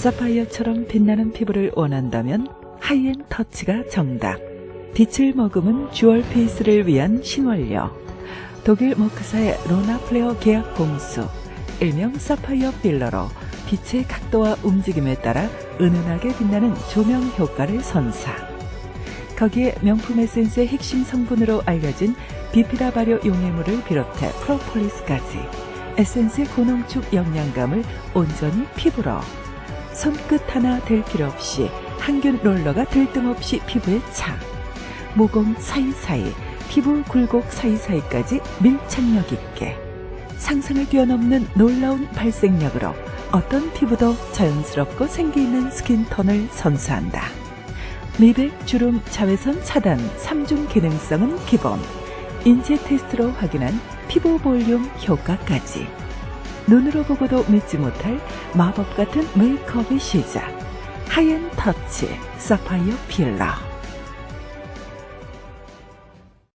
사파이어처럼 빛나는 피부를 원한다면 하이엔 터치가 정답. 빛을 머금은 주얼 페이스를 위한 신원료. 독일 머크사의 로나 플레어 계약 공수. 일명 사파이어 필러로 빛의 각도와 움직임에 따라 은은하게 빛나는 조명 효과를 선사. 거기에 명품 에센스의 핵심 성분으로 알려진 비피라 발효 용해물을 비롯해 프로폴리스까지 에센스의 고농축 영양감을 온전히 피부로 손끝 하나 댈 필요 없이 항균 롤러가 들뜸 없이 피부에 차 모공 사이사이 피부 굴곡 사이사이까지 밀착력 있게 상상을 뛰어넘는 놀라운 발색력으로 어떤 피부도 자연스럽고 생기 있는 스킨톤을 선사한다. 미백, 주름, 자외선 차단, 3중 기능성은 기본. 인체 테스트로 확인한 피부 볼륨 효과까지. 눈으로 보고도 믿지 못할 마법 같은 메이크업의 시작. 하이엔 터치, 사파이어 필러.